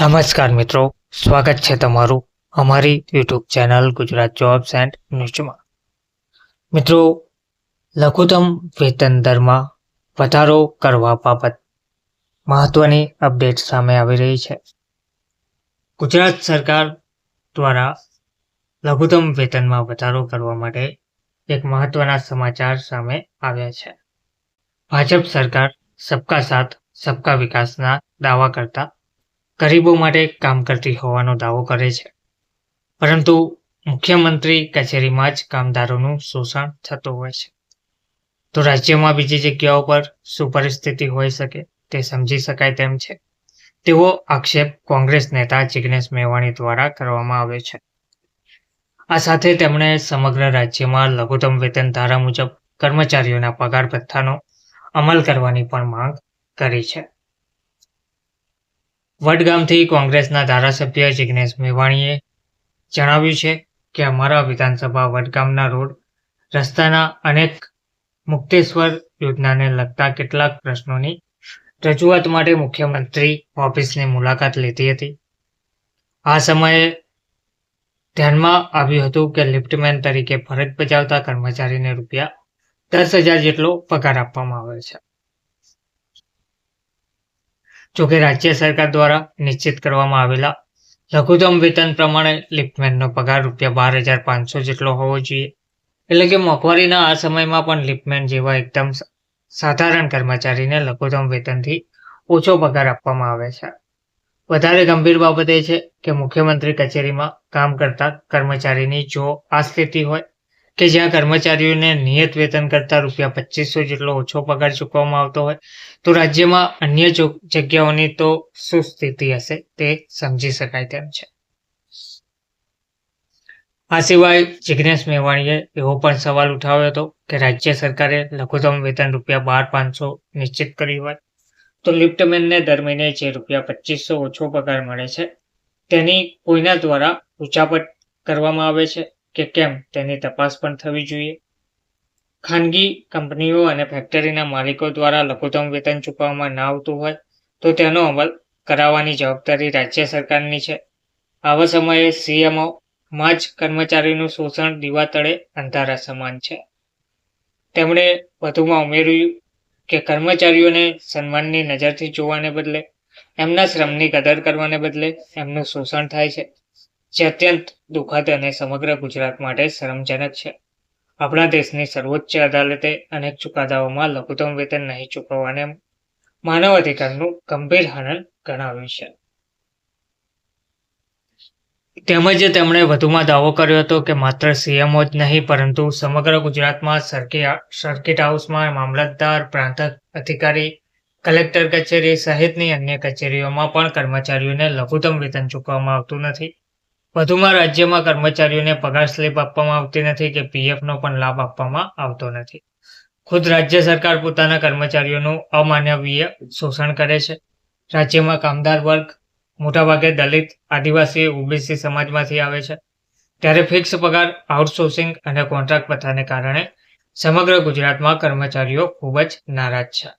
નમસ્કાર મિત્રો, સ્વાગત છે તમારું અમારી YouTube channel Gujarat jobs and ન્યૂઝમાં મિત્રો, લઘુત્તમ વેતન દરમાં વધારો કરવા બાબત મહત્વની અપડેટ સામે આવી રહી છે. ગુજરાત સરકાર દ્વારા લઘુત્તમ વેતનમાં વધારો કરવા માટે એક મહત્વના સમાચાર સામે આવ્યા છે. ભાજપ સરકાર સબકા સાથ, સબકા વિકાસના દાવા કરતા ગરીબો માટે કામ કરતી હોવાનો દાવો કરે છે. પરંતુ મુખ્યમંત્રી કચેરીમાં જ કામદારોનું શોષણ થતું હોય છે. તો રાજ્યમાં બીજી જગ્યાઓ પર શું પરિસ્થિતિ હોઈ શકે તે સમજી શકાય તેમ છે. તેવો આક્ષેપ કોંગ્રેસ નેતા જિગ્નેશ મેવાણી દ્વારા કરવામાં આવ્યો છે. આ સાથે તેમણે સમગ્ર રાજ્યમાં લઘુત્તમ વેતન ધારા મુજબ કર્મચારીઓના પગાર ભથ્થાનો અમલ કરવાની પણ માંગ કરી છે. વડગામથી કોંગ્રેસના ધારાસભ્ય જિગ્નેશ મેવાણીએ જણાવ્યું છે કે અમારા વિધાનસભા વડગામના રોડ, રસ્તાના અનેક મુક્તેશ્વર યોજનાને લગતા કેટલાક પ્રશ્નોની રજૂઆત માટે મુખ્યમંત્રી ઓફિસની મુલાકાત લીધી હતી. આ સમયે ધ્યાનમાં આવ્યું હતું કે લિફ્ટમેન તરીકે ફરજ બજાવતા કર્મચારીને રૂપિયા દસ હજાર જેટલો પગાર આપવામાં આવે છે. જોકે રાજ્ય સરકાર દ્વારા નિશ્ચિત કરવામાં આવેલા લઘુત્તમ વેતન પ્રમાણે લિફ્ટમેનનો પગાર રૂપિયા બાર હજાર પાંચસો જેટલો હોવો જોઈએ. એટલે કે મોંઘવારીના આ સમયમાં પણ લિફ્ટમેન જેવા એકદમ સાધારણ કર્મચારીને લઘુત્તમ વેતનથી ઓછો પગાર આપવામાં આવે છે. વધારે ગંભીર બાબત એ છે કે મુખ્યમંત્રી કચેરીમાં કામ કરતા કર્મચારીની જો આ સ્થિતિ હોય કે જ્યાં કર્મચારીઓને નિયત વેતન કરતા રૂપિયા પચીસો જેટલો ઓછો પગાર ચૂકવવામાં આવતો હોય, તો રાજ્યમાં અન્ય જગ્યાઓની તો શું સ્થિતિ હશે તે સમજી શકાય તેમ છે. આ સિવાય જિગ્નેશ મેવાણીએ એવો પણ સવાલ ઉઠાવ્યો હતો કે રાજ્ય સરકારે લઘુત્તમ વેતન રૂપિયા બાર પાંચસો નિશ્ચિત કર્યું હોય, તો લિફ્ટમેનને દર મહિને જે રૂપિયા પચીસો ઓછો પગાર મળે છે, તેની કોઈના દ્વારા ઉચાપટ કરવામાં આવે છે? કે કેમ તેની તપાસ પણ થવી જોઈએ? ખાનગી કંપનીઓ અને ફેક્ટરીના માલિકો દ્વારા લઘુત્તમ વેતન ચૂકવવામાં ના આવતું હોય તો તેનો અમલ કરાવવાની જવાબદારી રાજ્ય સરકારની છે. આવા સમયે સીએમઓ માં જ કર્મચારીનું શોષણ દીવા તળે અંધારા સમાન છે. તેમણે વધુમાં ઉમેર્યું કે કર્મચારીઓને સન્માનની નજરથી જોવાને બદલે, એમના શ્રમની કદર કરવાને બદલે એમનું શોષણ થાય છે. જે અત્યંત દુઃખદ અને સમગ્ર ગુજરાત માટે શરમજનક છે. આપણા દેશની સર્વોચ્ચ અદાલતે અનેક ચુકાદાઓમાં લઘુત્તમ વેતન નહીં ચૂકવવાને માનવ અધિકારનું ગંભીર હનન ગણાવ્યું છે. તેમજ તેમણે વધુમાં દાવો કર્યો હતો કે માત્ર સીએમઓ જ નહીં, પરંતુ સમગ્ર ગુજરાતમાં સર્કિટ હાઉસમાં મામલતદાર પ્રાંત અધિકારી, કલેક્ટર કચેરી સહિતની અન્ય કચેરીઓમાં પણ કર્મચારીઓને લઘુત્તમ વેતન ચૂકવવામાં આવતું નથી. વધુમાં રાજ્યમાં કર્મચારીઓને પગાર સ્લીપ આપવામાં આવતી નથી કે પીએફનો પણ લાભ આપવામાં આવતો નથી. ખુદ રાજ્ય સરકાર પોતાના કર્મચારીઓનું અમાનવીય શોષણ કરે છે. રાજ્યમાં કામદાર વર્ગ, મોટાભાગે દલિત, આદિવાસી, ઓબીસી સમાજમાંથી આવે છે. ત્યારે ફિક્સ પગાર, આઉટસોર્સિંગ અને કોન્ટ્રાક્ટ પ્રથાને કારણે સમગ્ર ગુજરાતમાં કર્મચારીઓ ખૂબ જ નારાજ છે.